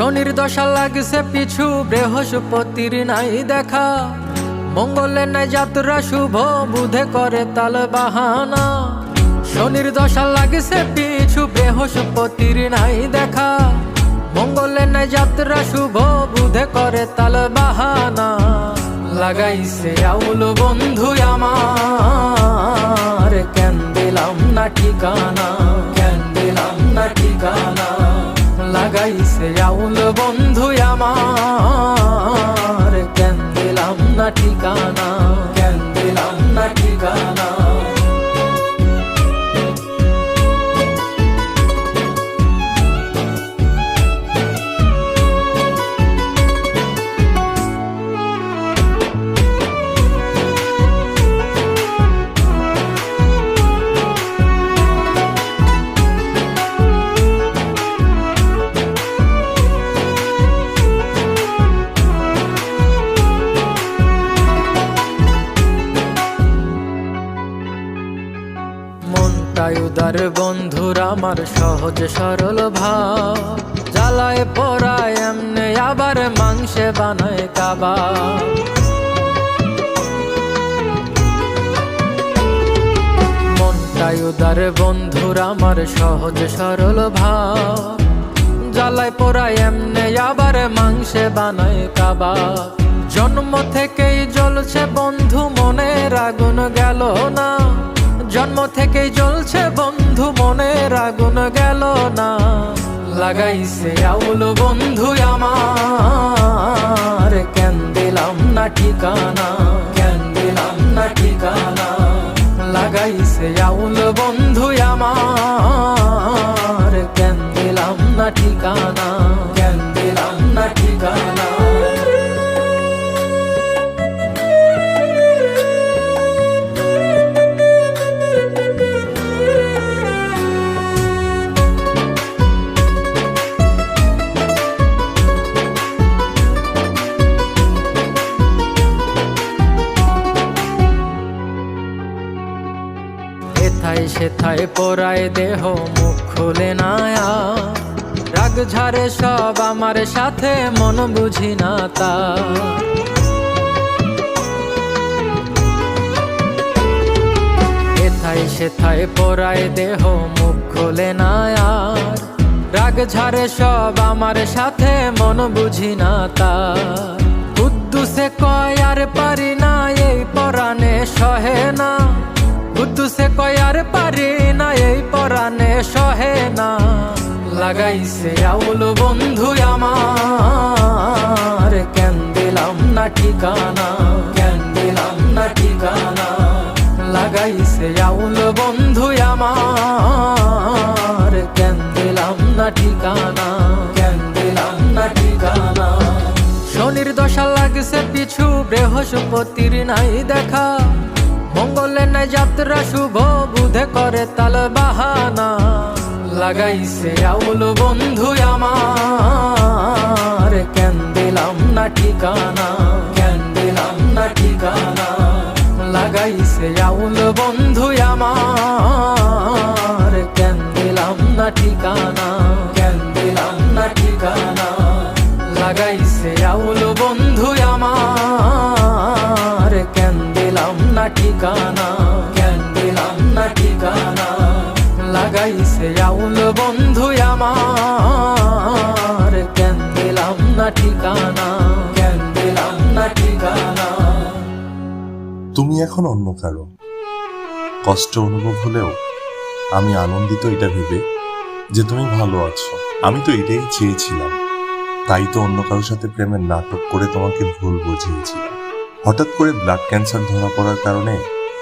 শনির দশা লাগছে পিছু, বৃহস্পতির নাই দেখা। মঙ্গলের নাই যাত্রা শুভ, বুধে করে তাল বাহানা। শনির দশা লাগছে পিছু, বৃহস্পতির নাই দেখা। মঙ্গলের নাই যাত্রা শুভ, বুধে করে তাল বাহানা। লাগাইছে আউল বন্ধু আমার, কেন দিলাম না ঠিকানা? কেন দিলাম না ঠিকানা? লাগাইছে আউল বন্ধু আমার। মনটাই উদার বন্ধুর আমার সহজ সরল ভাব। জ্বালায় পড়ায় এমনে আবার মাংসে বানায় কাবা মনটাই উদার বন্ধুর আমার সহজ সরল ভাব। জ্বালায় পোড়ায় এমনে আবার মাংসে বানায় কাবা জন্ম থেকেই জ্বলছে বন্ধু, মনের আগুন গেল না। জন্ম থেকেই জ্বলছে বন্ধু, মনের আগুন গেল না। লাগাইছে আউল বন্ধু আমার। কেন দিলাম না ঠিকানা? কেন দিলাম না ঠিকানা? লাগাইছে আউল বন্ধু আমার। কেন দিলাম না ঠিকানা? কেন দিলাম না ঠিকানা? এথায় সেথায় পরায় দেহ, মুখ খুলে না রাগ ঝাড়ে সব আমার সাথে, মন বুঝি না তা। এথায় সেথায় পরায় দেহ, মুখ খুলে না আর রাগ ঝাড়ে সব আমার সাথে, মন বুঝি না তা। কুদ্দুসে কয় আর পারি না, এই পরাণে সহে না। কুদ্দুসে কয় পরাণে সহে না, লাগাইছে আউল বন্ধু আমার। কেন দিলাম না ঠিকানা, কেন দিলাম না ঠিকানা, লাগাইছে আউল বন্ধু আমার। কেন দিলাম না ঠিকানা, কেন দিলাম না ঠিকানা। শনির দশা লাগছে পিছু, বৃহস্পতির নাই দেখা। মঙ্গলের নাই যাত্রা শুভ, বুধে করে তাল বাহানা। লাগাইছে আউল বন্ধু আমার। কেন দিলাম না ঠিকানা, কেন দিলাম না ঠিকানা। লাগাইছে আউল বন্ধু আমার। কেন দিলাম না ঠিকানা, কেন দিলাম না ঠিকানা। লাগাইছে আউল বন্ধু আমার। না ঠিকানা। কেন দিলাম না ঠিকানা? লাগাইছে আউল বন্ধু আমার। কেন দিলাম না ঠিকানা? কেন দিলাম না ঠিকানা? তুমি এখন অন্য কারও। কষ্ট অনুভব হলেও আমি আনন্দিত এটা ভেবে যে তুমি ভালো আছো। আমি তো এটাই চেয়েছিলাম। তাই তো অন্য কারোর সাথে প্রেমের নাটক করে তোমাকে ভুল বুঝিয়েছিলাম। হঠাৎ করে ব্লাড ক্যান্সার ধরা পড়ার কারণে